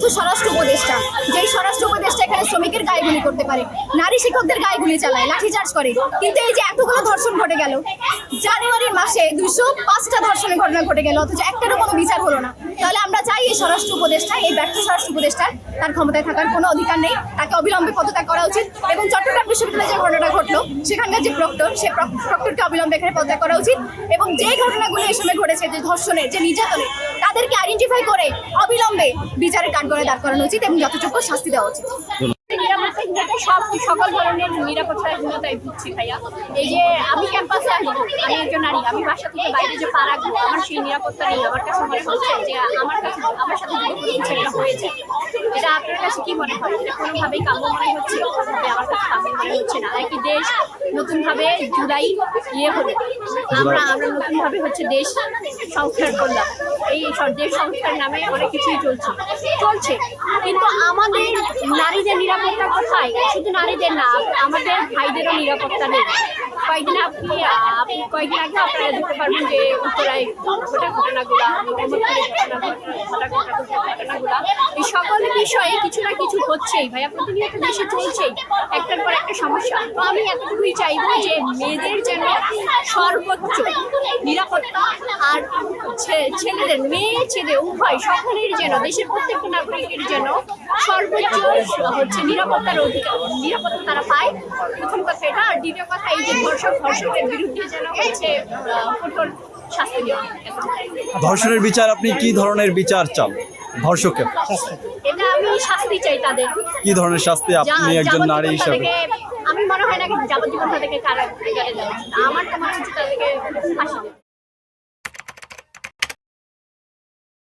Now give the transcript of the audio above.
ব্যর্থ স্বরাষ্ট্র উপদেষ্টা, যেই স্বরাষ্ট্র উপদেষ্টা এখানে শ্রমিকের গায়ে গুলি করতে পারে, নারী শিক্ষকদের গায়ে গুলি চালায় লাঠিচার্জ করে। কিন্তু এই যে এতগুলো ধর্ষণ ঘটে গেল, জানুয়ারির মাসে দুশো পাঁচটা ধর্ষণের ঘটনা ঘটে গেল, অথচ একটারও কোনো বিচার হলো না। তাহলে আমরা চাই এই স্বরাষ্ট্র উপদেষ্টা, এই ব্যর্থ স্বরাষ্ট্র উপদেষ্টার তার ক্ষমতায় থাকার কোনো অধিকার নেই। তাকে অবিলম্বে পদত্যাগ করা উচিত এবং চট্টগ্রাম বিশ্ববিদ্যালয়ে যে ঘটনাটা ঘটলো, সেখানকার যে প্রক্টর, সে প্রক- প্রক্টরকে অবিলম্বে এখানে পদত্যাগ করা উচিত এবং যে ঘটনাগুলো এই সময় ঘটেছে, যে ধর্ষণের, যে নির্যাতনের, তাদেরকে আইডেন্টিফাই করে অবিলম্বে বিচারের কাঠগড়ায় দাঁড় করানো উচিত এবং যথাযোগ্য শাস্তি দেওয়া উচিত। সব সকল ধরনের নিরাপত্তাহীনতায় ভুগছি ভাইয়া। এই যে আমি ক্যাম্পাসে আসব আমি একজন নারী, আমি বাসা থেকে বাইরে যে পাড়া ঘুরবো আমার সেই নিরাপত্তা নেই। আমার কাছে মনে হচ্ছে যে আমার কাছে, আমার সাথে কিছু হয়েছে, এটা আপনার কাছে কি মনে হয়? এটা কোনোভাবেই কাম্য মনে হচ্ছে? আমার কাছে কাম্য মনে হচ্ছে না। একটি দেশ নতুনভাবে জুলাই ইয়ে হলো। আমরা আমরা নতুনভাবে হচ্ছে দেশ সংস্কার করলাম। এই দেশ সংস্কারের নামে অনেক কিছুই চলছে। চলছে। কিন্তু আমাদের নারীদের নিরাপত্তা কোথায়? শুধু নারীদের না, আমাদের ভাইদেরও নিরাপত্তা নেই। কয়েকদিন আপনি আপনি কয়েকদিন আগে আপনারা দেখতে পারবেন যে উত্তরায় ঘটা ঘটনাগুলা ঘটনাগুলা, এই সকল বিষয়ে হচ্ছেই ভাইয়া প্রতিনিয়ত দেশে চলছেই। একটার পর একটা সমস্যা। তো আমি এতটুকুই চাইব যে মেয়েদের যেন সর্বোচ্চ নিরাপত্তা আর ছেলেদের মেয়ে ছেলে উভয় সকলের যেন দেশের প্রত্যেকটা নাগরিকের যেন সর্বোচ্চ হচ্ছে নিরাপত্তার অধিকার। নিরাপত্তা তারা পায়। প্রথম কথা এটা। আর দ্বিতীয় কথা এই যে ধর্ষক ধর্ষকের বিরুদ্ধে যেন হচ্ছে কঠোর শাস্তি দেওয়া। ধর্ষণের বিচার আপনি কি ধরনের বিচার চান ধর্ষকের এটা আমি শাস্তি চাই তাদের। কি ধরনের শাস্তি আপনি একজন নারী হিসেবে? আমি মনে হয় না যাবজ্জীবন তাদেরকে কারা আমার তো মনে হচ্ছে তাদেরকে ফাঁসি